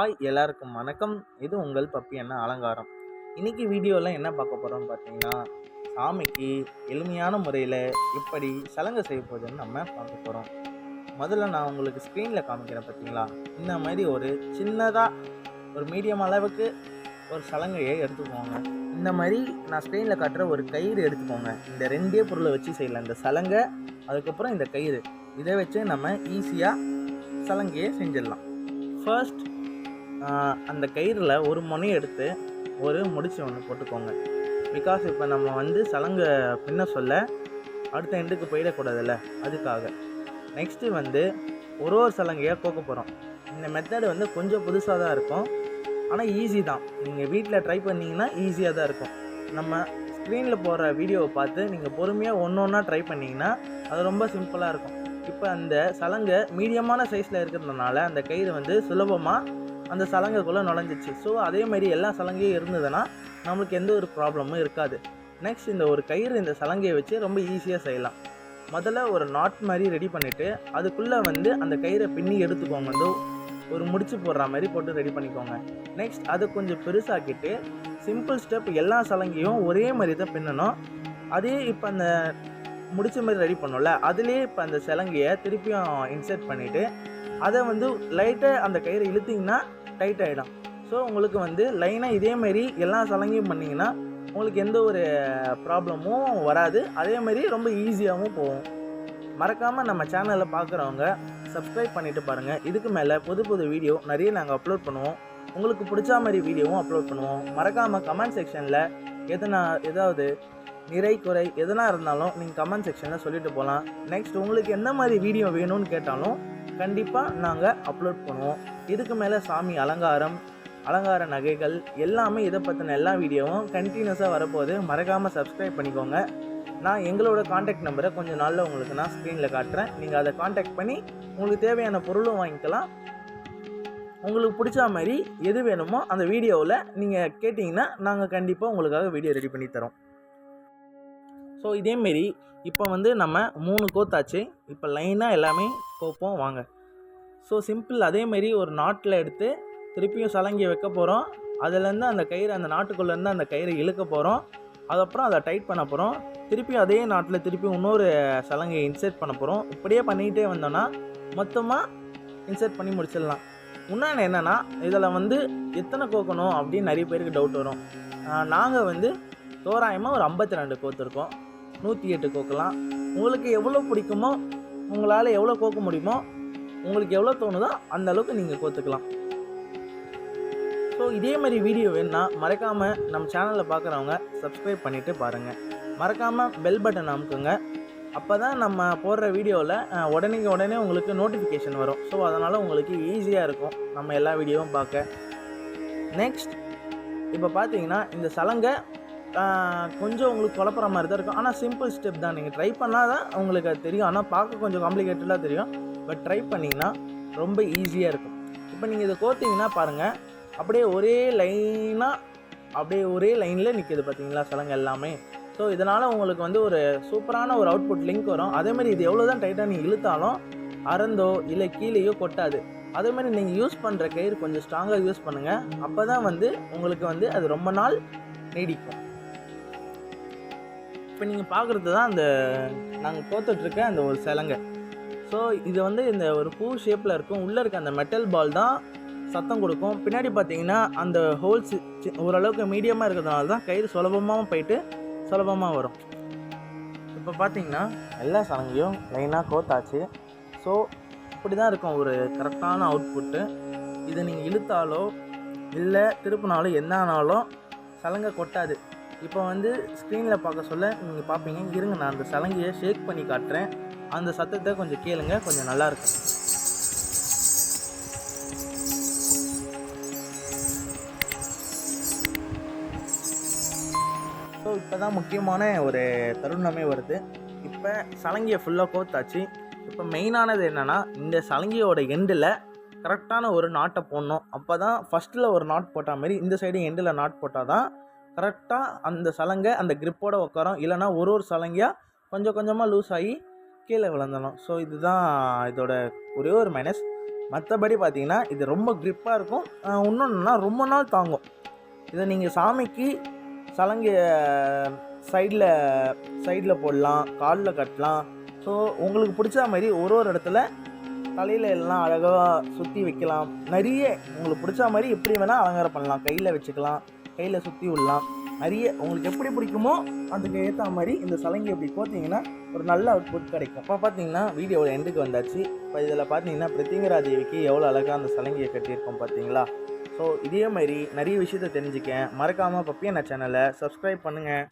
Hi எல்லாருக்கும் வணக்கம். இது உங்கள் பப்பி என்ன அலங்காரம். இன்னைக்கு வீடியோவில் என்ன பார்க்க போகிறோம்னு பார்த்தீங்கன்னா சாமிக்கு எளிமையான முறையில் எப்படி சலங்கை செய்ய போகுதுன்னு நம்ம பார்க்க போகிறோம் முதல்ல நான் உங்களுக்கு ஸ்க்ரீனில் காமிக்கிறேன் பார்த்தீங்களா? இந்த மாதிரி ஒரு சின்னதாக ஒரு மீடியம் அளவுக்கு ஒரு சலங்கையை எடுத்துக்கோங்க. இந்த மாதிரி நான் ஸ்க்ரீனில் காட்டுற ஒரு கயிறு எடுத்துக்கோங்க. இந்த ரெண்டே பொருளை வச்சு செய்யலாம். இந்த சலங்கை அதுக்கப்புறம் இந்த கயிறு. இதை வச்சு நம்ம ஈஸியாக சலங்கையை செஞ்சிடலாம். ஃபர்ஸ்ட் அந்த கயிறில் ஒரு முனையை எடுத்து ஒரு முடிச்சு ஒன்று போட்டுக்கோங்க. பிகாஸ் இப்போ நம்ம வந்து சலங்கை பின்ன சொல்ல அடுத்த எண்டுக்கு போயிடக்கூடாதுல்ல அதுக்காக. நெக்ஸ்ட்டு வந்து ஒரு ஒரு சலங்கையாக கோக்க போகிறோம் இந்த மெத்தடு வந்து கொஞ்சம் புதுசாக தான் இருக்கும். ஆனால் ஈஸி தான். நீங்கள் வீட்டில் ட்ரை பண்ணிங்கன்னா ஈஸியாக தான் இருக்கும். நம்ம ஸ்க்ரீனில் போடுற வீடியோவை பார்த்து நீங்கள் பொறுமையாக ஒன்று ஒன்றா ட்ரை பண்ணிங்கன்னா அது ரொம்ப சிம்பிளாக இருக்கும். இப்போ அந்த சலங்கை மீடியமான சைஸில் இருக்கிறதுனால அந்த கயிறு வந்து சுலபமாக அந்த சலங்கைக்குள்ளே நுழைஞ்சிச்சு. ஸோ அதே மாதிரி எல்லா சலங்கையும் இருந்ததுன்னா நம்மளுக்கு எந்த ஒரு ப்ராப்ளமும் இருக்காது. நெக்ஸ்ட் இந்த ஒரு கயிறு இந்த சலங்கையை வச்சு ரொம்ப ஈஸியாக செய்யலாம். முதல்ல ஒரு நாட் மாதிரி ரெடி பண்ணிவிட்டு அதுக்குள்ளே வந்து அந்த கயிறை பின்னி எடுத்துக்கோங்க. வந்து ஒரு முடிச்சு போடுற மாதிரி போட்டு ரெடி பண்ணிக்கோங்க. நெக்ஸ்ட் அதை கொஞ்சம் பெருசாக்கிட்டு சிம்பிள் ஸ்டெப் எல்லா சலங்கையும் ஒரே மாதிரி தான் பின்னணும். அதே இப்போ அந்த முடிச்ச மாதிரி ரெடி பண்ணோம்ல அதுலேயே இப்போ அந்த சலங்கையை திருப்பியும் இன்சர்ட் பண்ணிவிட்டு அதை வந்து லைட்டாக அந்த கயிறை இழுத்திங்கன்னா டைட் ஆகிடும் ஸோ உங்களுக்கு வந்து லைனாக இதேமாரி எல்லா சலங்கையும் பண்ணிங்கன்னா உங்களுக்கு எந்த ஒரு ப்ராப்ளமும் வராது. அதேமாரி ரொம்ப ஈஸியாகவும் போகும். மறக்காமல் நம்ம சேனலில் பார்க்குறவங்க சப்ஸ்கிரைப் பண்ணிவிட்டு பாருங்கள் இதுக்கு மேலே புது புது வீடியோ நிறைய நாங்கள் அப்லோட் பண்ணுவோம். உங்களுக்கு பிடிச்ச மாதிரி வீடியோவும் அப்லோட் பண்ணுவோம். மறக்காமல் கமெண்ட் செக்ஷனில் எதனா ஏதாவது நிறை குறை எதனா இருந்தாலும் நீங்கள் கமெண்ட் செக்ஷனில் சொல்லிட்டு போகலாம் நெக்ஸ்ட் உங்களுக்கு எந்த மாதிரி வீடியோ வேணும்னு கேட்டாலும் கண்டிப்பாக நாங்கள் அப்லோட் பண்ணுவோம். இதுக்கு மேலே சாமி அலங்காரம் அலங்கார நகைகள் எல்லாமே இதை பற்றின எல்லா வீடியோவும் கண்டினியூஸாக வரப்போகுது. மறக்காமல் சப்ஸ்கிரைப் பண்ணிக்கோங்க. நான் எங்களோட காண்டாக்ட் நம்பரை கொஞ்சம் நாளில் உங்களுக்கு நான் ஸ்க்ரீனில் காட்டுறேன். நீங்கள் அதை காண்டாக்ட் பண்ணி உங்களுக்கு தேவையான பொருளும் வாங்கிக்கலாம். உங்களுக்கு பிடிச்ச மாதிரி எது வேணுமோ அந்த வீடியோவில் நீங்கள் கேட்டிங்கன்னா நாங்கள் கண்டிப்பாக உங்களுக்காக வீடியோ ரெடி பண்ணி தரோம். ஸோ இதேமாரி இப்போ வந்து நம்ம மூணு கோத்தாச்சு. இப்போ லைனாக எல்லாமே கோப்போம் வாங்க. ஸோ சிம்பிள் அதேமாரி ஒரு நாட்டில் எடுத்து திருப்பியும் சலங்கி வைக்க போகிறோம் அதுலேருந்து அந்த கயிறு அந்த நாட்டுக்குள்ளேருந்து அந்த கயிறை இழுக்க போகிறோம் அதுக்கப்புறம் அதை டைட் பண்ண போகிறோம் திருப்பியும் அதே நாட்டில் திருப்பி இன்னொரு சலங்கையை இன்சர்ட் பண்ண போகிறோம் இப்படியே பண்ணிக்கிட்டே வந்தோன்னா மொத்தமாக இன்சர்ட் பண்ணி முடிச்சிடலாம். இன்னொன்று என்னென்னா இதில் வந்து எத்தனை கோக்கணும் அப்படின்னு நிறைய பேருக்கு டவுட் வரும். நாங்கள் வந்து தோராயமாக ஒரு ஐம்பத்தி ரெண்டு கோத்துருக்கோம் நூற்றி எட்டு கோக்கலாம். உங்களுக்கு எவ்வளோ பிடிக்குமோ உங்களால் எவ்வளோ கோக்க முடியுமோ உங்களுக்கு எவ்வளோ தோணுதோ அந்த அளவுக்கு நீங்கள் கோத்துக்கலாம். ஸோ இதே மாதிரி வீடியோ வேணுன்னா மறக்காமல் நம்ம சேனலில் பார்க்குறவங்க சப்ஸ்கிரைப் பண்ணிவிட்டு பாருங்கள் மறக்காமல் பெல் பட்டன் அமுக்குங்க. அப்போ தான் நம்ம போடுற வீடியோவில் உடனே உடனே உங்களுக்கு நோட்டிஃபிகேஷன் வரும். ஸோ அதனால் உங்களுக்கு ஈஸியாக இருக்கும் நம்ம எல்லா வீடியோவும் பார்க்க நெக்ஸ்ட் இப்போ பார்த்தீங்கன்னா இந்த சலங்கை கொஞ்சம் உங்களுக்கு குழப்புற மாதிரி தான் இருக்கும். ஆனால் சிம்பிள் ஸ்டெப் தான். நீங்கள் ட்ரை பண்ணால் தான் உங்களுக்கு அது தெரியும். ஆனால் பார்க்க கொஞ்சம் காம்ப்ளிகேட்டடாக தெரியும். பட் ட்ரை பண்ணிங்கன்னா ரொம்ப ஈஸியாக இருக்கும். இப்போ நீங்கள் இதை கோத்திங்கன்னா பாருங்கள் அப்படியே ஒரே லைனாக அப்படியே ஒரே லைனில் நிற்கிது பார்த்தீங்களா சலங்கை எல்லாமே. ஸோ இதனால் உங்களுக்கு வந்து ஒரு சூப்பரான ஒரு அவுட்புட் லிங்க் வரும். அதேமாதிரி இது எவ்வளோ தான் டைட்டாக நீங்கள் இழுத்தாலும் அறந்தோ இல்லை கீழேயோ கொட்டாது. அதேமாதிரி நீங்கள் யூஸ் பண்ணுற கயிறு கொஞ்சம் ஸ்ட்ராங்காக யூஸ் பண்ணுங்கள் அப்போ தான் வந்து உங்களுக்கு வந்து அது ரொம்ப நாள் நீடிக்கும். இப்போ நீங்கள் பார்க்குறது தான் அந்த நாங்கள் கோத்துட்ருக்க அந்த ஒரு சிலங்க. ஸோ இது வந்து இந்த ஒரு பூ ஷேப்பில் இருக்கும். உள்ளே இருக்க அந்த மெட்டல் பால் தான் சத்தம் கொடுக்கும். பின்னாடி பார்த்தீங்கன்னா அந்த ஹோல்ஸ் ஓரளவுக்கு மீடியமாக இருக்கிறதுனால தான் கயிறு சுலபமாக போயிட்டு சுலபமாக வரும். இப்போ பார்த்தீங்கன்னா எல்லா சலங்கையும் லைனாக கோத்தாச்சு. ஸோ இப்படி தான் இருக்கும் ஒரு கரெக்டான அவுட்புட்டு இதை நீங்கள் இழுத்தாலோ இல்லை திருப்பினாலோ என்ன ஆனாலும் சலங்கை கொட்டாது. இப்போ வந்து ஸ்க்ரீனில் பார்க்க சொல்ல நீங்கள் பார்ப்பீங்க. இருங்க நான் அந்த சலங்கையை ஷேக் பண்ணி காட்டுறேன். அந்த சத்தத்தை கொஞ்சம் கேளுங்க கொஞ்சம் நல்லாயிருக்கும் ஸோ இப்போ தான் முக்கியமான ஒரு தருணமே வருது. இப்போ சலங்கையை ஃபுல்லாக கோத்தாச்சு இப்போ மெயினானது என்னென்னா இந்த சலங்கையோட எண்டில் கரெக்டான ஒரு நாட்டை போடணும். அப்போ தான் ஃபஸ்ட்டில் ஒரு நாட் போட்டால் மாதிரி இந்த சைடு எண்டில் நாட் போட்டால் தான் கரெக்டாக அந்த சலங்கை அந்த க்ரிப்போடு உட்காரும் இல்லைனா ஒரு ஒரு சலங்கையாக கொஞ்சம் கொஞ்சமாக லூஸ் ஆகி கீழே விழுந்தணும் ஸோ இதுதான் இதோட ஒரே ஒரு மைனஸ் மற்றபடி பார்த்தீங்கன்னா இது ரொம்ப க்ரிப்பாக இருக்கும். இன்னொன்றுனா ரொம்ப நாள் தாங்கும். இதை நீங்கள் சாமிக்கு சலங்கை சைடில் சைடில் போடலாம் காலில் கட்டலாம். ஸோ உங்களுக்கு பிடிச்ச மாதிரி ஒரு ஒரு இடத்துல தலையில் எல்லாம் அழகாக சுற்றி வைக்கலாம். நிறைய உங்களுக்கு பிடிச்ச மாதிரி எப்படி வேணால் அலங்காரம் பண்ணலாம். கையில் வச்சுக்கலாம். கையில் சுற்றி விடலாம். நிறைய உங்களுக்கு எப்படி பிடிக்குமோ அதுக்கு ஏற்ற மாதிரி இந்த சலங்கை இப்படி போட்டிங்கன்னா ஒரு நல்ல அவுட்புட் கிடைக்கும். இப்போ பார்த்தீங்கன்னா வீடியோ எண்டுக்கு வந்தாச்சு. இப்போ இதில் பார்த்தீங்கன்னா பிரித்திங்கரா தேவிக்கு எவ்வளோ அழகாக அந்த சலங்கையை கட்டியிருக்கோம் பார்த்தீங்களா ஸோ இதே மாதிரி நிறைய விஷயத்தை தெரிஞ்சுக்க மறக்காமல் பப்பியண்ணா சேனலை சப்ஸ்கிரைப் பண்ணுங்கள்